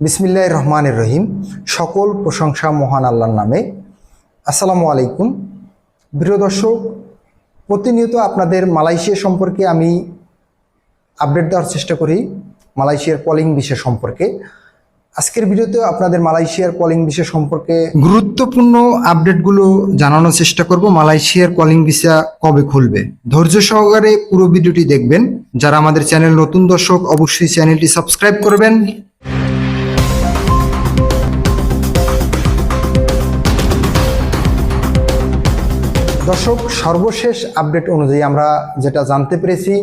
বিসমিল্লাহ রহমানের রহিম। সকল প্রশংসা মহান আল্লাহর নামে। আসসালামু আলাইকুম। প্রিয় দর্শক, প্রতিনিয়ত আপনাদের মালয়েশিয়া সম্পর্কে আমি আপডেট দেওয়ার চেষ্টা করি, মালয়েশিয়ার কলিং বিষয় সম্পর্কে। আজকের ভিডিওতে আপনাদের মালয়েশিয়ার কলিং বিষয় সম্পর্কে গুরুত্বপূর্ণ আপডেটগুলো জানানোর চেষ্টা করব, মালয়েশিয়ার কলিং ভিসা কবে খুলবে। ধৈর্য সহকারে পুরো ভিডিওটি দেখবেন। যারা আমাদের চ্যানেল নতুন দর্শক, অবশ্যই চ্যানেলটি সাবস্ক্রাইব করবেন। দর্শক, সর্বশেষ আপডেট অনুযায়ী আমরা যেটা জানতে পেরেছি,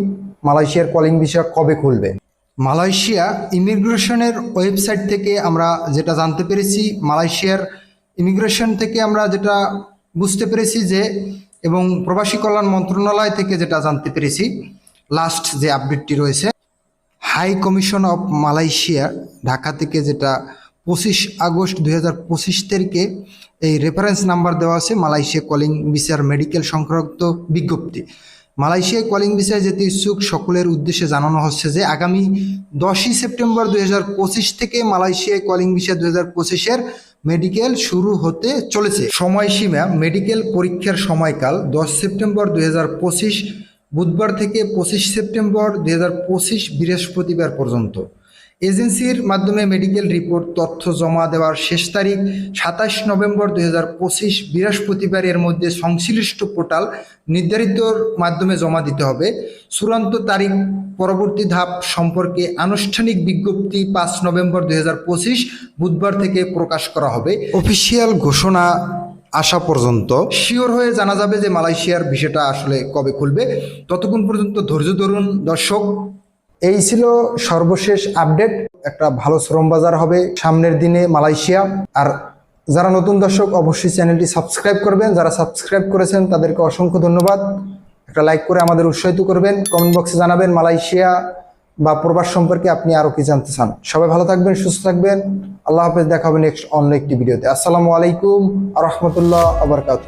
মালয়েশিয়ার কলিং ভিসা কবে খুলবে? মালয়েশিয়া ইমিগ্রেশনের ওয়েবসাইট থেকে আমরা যেটা জানতে পেরেছি, মালয়েশিয়ার ইমিগ্রেশন থেকে আমরা যেটা বুঝতে পেরেছি যে, এবং প্রবাসী কল্যাণ মন্ত্রণালয় থেকে যেটা জানতে পেরেছি লাস্ট যে আপডেটটি রয়েছে high commission of Malaysia Dhaka থেকে যেটা পঁচিশ আগস্ট দুই হাজার পঁচিশ তারিখে এই রেফারেন্স নাম্বার দেওয়া আছে মালয়েশিয়া কলিং ভিসার মেডিকেল সংক্রান্ত বিজ্ঞপ্তি। মালয়েশিয়ায় কলিং ভিসায় যেতে ইচ্ছুক সকলের উদ্দেশ্যে জানানো হচ্ছে যে আগামী দশই সেপ্টেম্বর দুই থেকে মালয়েশিয়ায় কলিং ভিসা দুই হাজার পঁচিশের মেডিকেল শুরু হতে চলেছে। সময়সীমা মেডিকেল পরীক্ষার সময়কাল দশ সেপ্টেম্বর দুই হাজার পঁচিশ, বুধবার থেকে পঁচিশ সেপ্টেম্বর দুই হাজার পঁচিশ বৃহস্পতিবার পর্যন্ত। এজেন্সির মাধ্যমে মেডিকেল রিপোর্ট তথ্য জমা দেওয়ার শেষ তারিখ সাতাশ নভেম্বর দুই হাজার পঁচিশ বৃহস্পতিবার। এর মধ্যে সংশ্লিষ্ট পোর্টাল নির্ধারিতর মাধ্যমে জমা দিতে হবে। চূড়ান্ত তারিখ পরবর্তী ধাপ সম্পর্কে আনুষ্ঠানিক বিজ্ঞপ্তি পাঁচ নভেম্বর দুই পঁচিশ বুধবার থেকে প্রকাশ করা হবে। অফিসিয়াল ঘোষণা আসা পর্যন্ত। শিওর হয়ে জানা যাবে যে মালয়েশিয়ার বিষয়টা আসলে কবে খুলবে। ততক্ষণ পর্যন্ত ধৈর্য ধরুন দর্শক। এই ছিল সর্বশেষ আপডেট। একটা ভালো শ্রম বাজার হবে সামনের দিনে মালয়েশিয়া। আর যারা নতুন দর্শক, অবশ্যই চ্যানেলটি সাবস্ক্রাইব করবেন। যারা সাবস্ক্রাইব করেছেন, তাদেরকে অসংখ্য ধন্যবাদ। একটা লাইক করে আমাদের উৎসাহিত করবেন। কমেন্ট বক্সে জানাবেন মালয়েশিয়া বা প্রবাস সম্পর্কে আপনি আরও কি জানতে চান। সবাই ভালো থাকবেন, সুস্থ থাকবেন। আল্লাহ হাফেজ, দেখা হবে নেক্সট অন্য একটি ভিডিওতে। আসসালামু আলাইকুম আ রহমতুল্লাহ আবরকাত